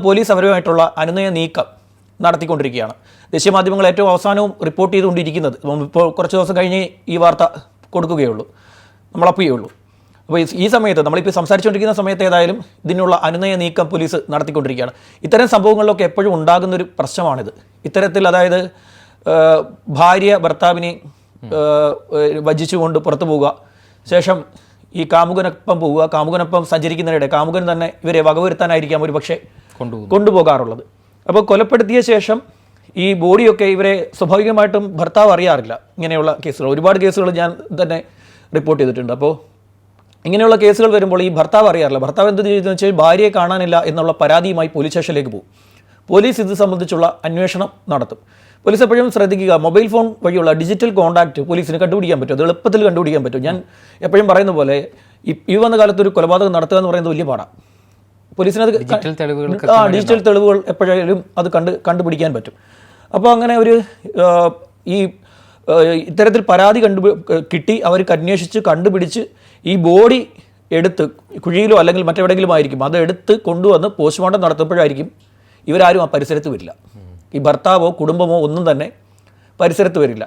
Police അവരുമായിട്ടുള്ള അനുനയ നീക്കം നടത്തിക്കൊണ്ടിരിക്കുകയാണ്. ദേശീയ മാധ്യമങ്ങൾ ഏറ്റവും അവസാനവും റിപ്പോർട്ട് ചെയ്തുകൊണ്ടിരിക്കുന്നത്. ഇപ്പോൾ കുറച്ച് ദിവസം കഴിഞ്ഞ് ഈ വാർത്ത കൊടുക്കുകയുള്ളൂ. നമ്മൾ അപ്പ് ചെയ്യുള്ളൂ. അപ്പോൾ ഈ- സമയത്ത് നമ്മളിപ്പോൾ സംസാരിച്ചുകൊണ്ടിരിക്കുന്ന സമയത്ത് ഏതായാലും ഇതിനുള്ള അനുനയ നീക്കം പോലീസ് നടത്തിക്കൊണ്ടിരിക്കുകയാണ്. ഇത്തരം സംഭവങ്ങളിലൊക്കെ എപ്പോഴും ഉണ്ടാകുന്നൊരു പ്രശ്നമാണിത്. ഇത്തരത്തിൽ അതായത് ഭാര്യ ഭർത്താവിനെ വജിച്ചുകൊണ്ട് പുറത്തു പോവുക. ശേഷം ഈ കാമുകനൊപ്പം പോവുക. കാമുകനൊപ്പം സഞ്ചരിക്കുന്നതിനിടെ കാമുകൻ തന്നെ ഇവരെ വകവരുത്താനായിരിക്കാം ഒരു പക്ഷേ കൊണ്ടുപോകാറുള്ളത്. അപ്പോൾ കൊലപ്പെടുത്തിയ ശേഷം ഈ ബോഡിയൊക്കെ ഇവരെ സ്വാഭാവികമായിട്ടും ഭർത്താവ് അറിയാറില്ല ഇങ്ങനെയുള്ള കേസുകൾ. ഒരുപാട് കേസുകൾ ഞാൻ തന്നെ റിപ്പോർട്ട് ചെയ്തിട്ടുണ്ട്. അപ്പോൾ ഇങ്ങനെയുള്ള കേസുകൾ വരുമ്പോൾ ഈ ഭർത്താവ് അറിയാറില്ല. ഭർത്താവ് എന്ത് ചെയ്തെന്ന് വെച്ചാൽ ഭാര്യയെ കാണാനില്ല എന്നുള്ള പരാതിയുമായി പോലീസ് സ്റ്റേഷനിലേക്ക് പോകും. പോലീസ് ഇത് സംബന്ധിച്ചുള്ള അന്വേഷണം നടത്തും. പോലീസ് എപ്പോഴും ശ്രദ്ധിക്കുക മൊബൈൽ ഫോൺ വഴിയുള്ള ഡിജിറ്റൽ കോൺടാക്റ്റ് പോലീസിന് കണ്ടുപിടിക്കാൻ പറ്റും. അത് എളുപ്പത്തിൽ കണ്ടുപിടിക്കാൻ പറ്റും. ഞാൻ എപ്പോഴും പറയുന്ന പോലെ ഈ വന്ന കാലത്ത് ഒരു കൊലപാതകം നടത്തുക എന്ന് പറയുന്നത് വലിയ പാടാണ് പോലീസിനത് ഡിജിറ്റൽ തെളിവുകൾ ആ ഡിജിറ്റൽ തെളിവുകൾ എപ്പോഴായാലും അത് കണ്ട് കണ്ടുപിടിക്കാൻ പറ്റും. അപ്പോൾ അങ്ങനെ ഒരു ഈ ഇത്തരത്തിൽ പരാതി കണ്ടു കിട്ടി അവർ അന്വേഷിച്ച് കണ്ടുപിടിച്ച് ഈ ബോഡി എടുത്ത് കുഴിയിലോ അല്ലെങ്കിൽ മറ്റെവിടെയെങ്കിലും ആയിരിക്കും അത് എടുത്ത് കൊണ്ടുവന്ന് പോസ്റ്റ്മോർട്ടം നടത്തുമ്പോഴായിരിക്കും ഇവരാരും ആ പരിസരത്ത് വരില്ല. ഈ ഭർത്താവോ കുടുംബമോ ഒന്നും തന്നെ പരിസരത്ത് വരില്ല.